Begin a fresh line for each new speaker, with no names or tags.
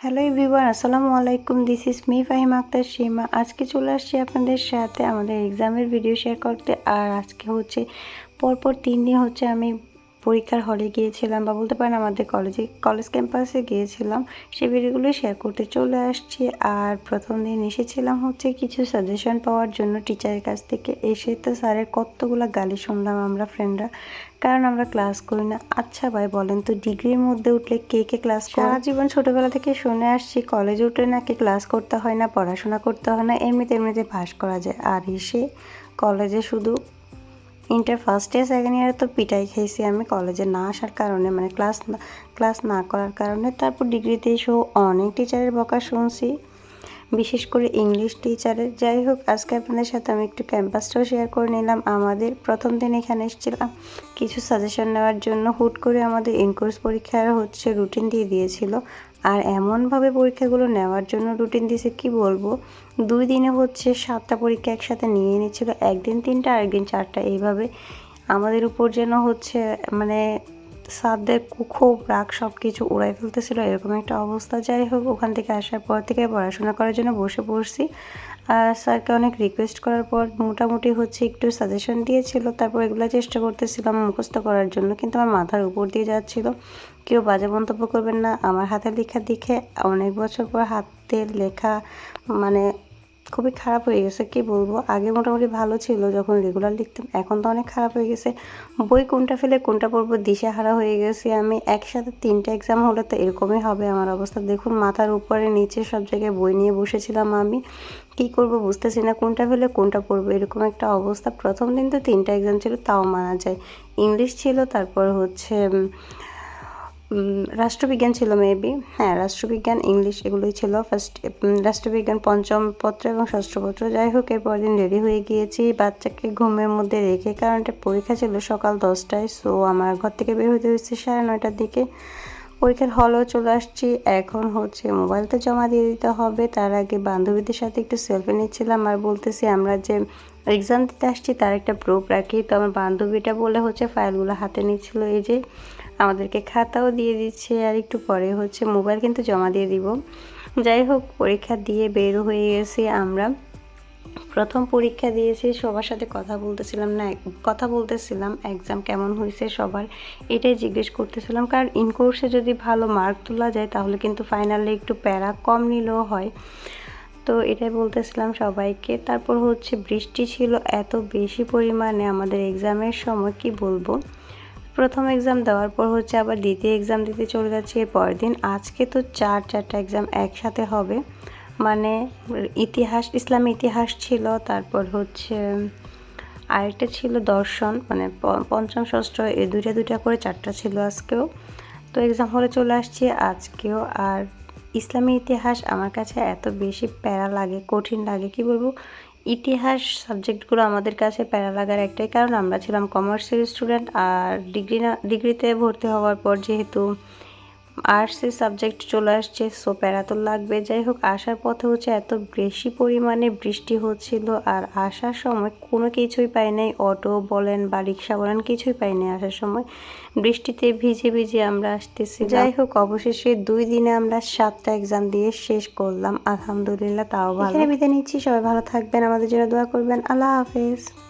Hello everyone আসসালামু আলাইকুম this is me Fahim Akhtar Seema আজকে চলে আসছি আপনাদের সাথে আমাদের এক্সামের ভিডিও শেয়ার করতে। আর আজকে হচ্ছে পরপর তিন দিন হচ্ছে আমি পরীক্ষার হলে গিয়েছিলাম বা বলতে পারেন আমাদের কলেজে কলেজ ক্যাম্পাসে গিয়েছিলাম। সেই ভিডিওগুলো শেয়ার করতে চলে আসছি। আর প্রথম দিন এসেছিলাম হচ্ছে কিছু সাজেশন পাওয়ার জন্য টিচারের কাছ থেকে। এসে তো স্যারের কতগুলো গালি শুনলাম আমরা ফ্রেন্ডরা কারণ আমরা ক্লাস করি না। আচ্ছা ভাই, বলেন তো ডিগ্রির মধ্যে উঠলে কে কে ক্লাস সারা জীবন ছোটবেলা থেকে শুনে আসছি কলেজে উঠলে নাকি ক্লাস করতে হয় না, পড়াশোনা করতে হয় না, এমনিতে এমনিতে পাস করা যায়। আর এসে কলেজে শুধু ইন্টার ফার্স্ট ইয়ার সেকেন্ড ইয়ারে তো পিটাই খেয়েছি আমি কলেজে না আসার কারণে মানে ক্লাস ক্লাস না করার কারণে। তারপর ডিগ্রিতে এসেও অনেক টিচারের বকা শুনছি। বিশেষ করে ইংলিশ টিচারের যাই হোক, আজকে আপনাদের সাথে আমি একটু ক্যাম্পাসটাও শেয়ার করে নিলাম। আমাদের প্রথম দিন এখানে এসেছিলাম। কিছু সাজেশন নেওয়ার জন্য হুট করে আমাদের ইনকোর্স পরীক্ষার হচ্ছে রুটিন দিয়ে দিয়েছিল। আর এমনভাবে পরীক্ষাগুলো নেওয়ার জন্য রুটিন দিয়েছে, কি বলব? দুই দিনে হচ্ছে সাতটা পরীক্ষা একসাথে নিয়ে নিয়েছিল একদিন তিনটা, আরেকদিন চারটা। এইভাবে আমাদের উপর যেন হচ্ছে মানে সাদদের ক্ষোভ রাগ সব কিছু উড়াই ফেলতেছিল, এরকম একটা অবস্থা। যাই হোক, ওখান থেকে আসার পর থেকে পড়াশোনা করার জন্য বসে পড়ছি। আর স্যারকে অনেক রিকোয়েস্ট করার পর মোটামুটি হচ্ছে একটু সাজেশন দিয়েছিল, তারপর এগুলো চেষ্টা করতেছিলাম মুখস্থ করার জন্য, কিন্তু আমার মাথার উপর দিয়ে যাচ্ছিল। কেউ বাজে মন্তব্য করবেন না, আমার হাতে লেখা দেখে অনেক বছর পর হাতে লেখা মানে খুবই খারাপ হয়ে গেছে, কি বলব? আগে মোটামুটি ভালো ছিল যখন রেগুলার লিখতাম, এখন তো অনেক খারাপ হয়ে গেছে। বই কোনটা ফেলে কোনটা পড়ব দিশেহারা হয়ে গেছি আমি, একসাথে তিনটা এক্সাম হলে তো এরকমই হবে আমার অবস্থা। দেখুন, মাথার উপরে নিচে সব জায়গায় বই নিয়ে বসেছিলাম আমি, কি করব বুঝতেছি না, কোনটা ফেলে কোনটা পড়ব, এরকম একটা অবস্থা। প্রথম দিন তো তিনটা এক্সাম ছিল, তাও মানা যায়। ইংলিশ ছিল, তারপর হচ্ছে রাষ্ট্রবিজ্ঞান ছিল মেবি হ্যাঁ রাষ্ট্রবিজ্ঞান ইংলিশ এগুলোই ছিল। ফার্স্ট রাষ্ট্রবিজ্ঞান পঞ্চম পত্র এবং ষষ্ঠ পত্র। যাই হোক, এরপর দিন রেডি হয়ে গিয়েছি। বাচ্চাকে ঘুমের মধ্যে রেখে, কারণ একটা পরীক্ষা ছিল সকাল দশটায় সো আমার ঘর থেকে বের হতে হয়েছে সাড়ে নয়টার দিকে। পরীক্ষার হলও চলে আসছি। এখন হচ্ছে মোবাইলটা জমা দিয়ে দিতে হবে। তার আগে বান্ধবীদের সাথে একটু সেলফি নিচ্ছিলাম আর বলতেছি, আমরা যে এক্সাম দিতে আসছি, তার একটা প্রুফ রাখি। তো আমার বান্ধবীটা বলে হচ্ছে ফাইলগুলো হাতে নিচ্ছিল, এই যে আমাদেরকে খাতাও দিয়ে দিচ্ছে আর একটু পরে হচ্ছে মোবাইল কিন্তু জমা দিয়ে দিব। যাই হোক, পরীক্ষা দিয়ে বের হয়ে গেছি আমরা। প্রথম পরীক্ষা দিয়েছি, সবার সাথে কথা বলতেছিলাম না, কথা বলতেছিলাম এক্সাম কেমন হয়েছে সবার, এটাই জিজ্ঞেস করতেছিলাম। কারণ ইন কোর্সে যদি ভালো মার্ক তোলা যায়, তাহলে কিন্তু ফাইনালে একটু প্যারা কম নিলেও হয়। তো এটাই বলতেছিলাম সবাইকে। তারপর হচ্ছে বৃষ্টি ছিল এত বেশি পরিমাণে আমাদের এক্সামের সময়, কি বলব? প্রথম এক্সাম দেওয়ার পর হচ্ছে আবার দ্বিতীয় এক্সাম দিতে চলে যাচ্ছি, এর পরের দিন। আজকে তো চার, চারটা এক্সাম একসাথে হবে। মানে ইতিহাস, ইসলামী ইতিহাস ছিল, তারপর হচ্ছে আরেকটা ছিল দর্শন মানে পঞ্চম, ষষ্ঠ, এ দুইটা দুইটা করে চারটা ছিল আজকেও। তো এক্সাম হলে চলে আসছি আজকেও, আর ইসলামী ইতিহাস আমার কাছে এত বেশি প্যারা লাগে, কঠিন লাগে, কি বলব? ইতিহাস সাবজেক্টগুলো আমাদের কাছে প্যারা লাগার একটাই কারণ আমরা ছিলাম কমার্সের স্টুডেন্ট আর ডিগ্রি না ডিগ্রিতে ভর্তি হওয়ার পর যেহেতু আর্টসের সাবজেক্ট চলে আসছে সো প্যারা তো লাগবে। যাই হোক আসার পথে হচ্ছে এত বেশি পরিমাণে বৃষ্টি হচ্ছিল আর আসার সময় কোনো কিছুই পাই নাই। অটো বলেন বা রিক্সা বলেন কিছুই পাই নাই আসার সময়। বৃষ্টিতে ভিজে ভিজে আমরা আসতেছি যাই হোক অবশেষে দুই দিনে আমরা সাতটা এক্সাম দিয়ে শেষ করলাম। আলহামদুলিল্লাহ তাও ভালো। বিদায় নিচ্ছি। সবাই ভালো থাকবেন। আমাদের জন্য দোয়া করবেন। আল্লাহ হাফেজ।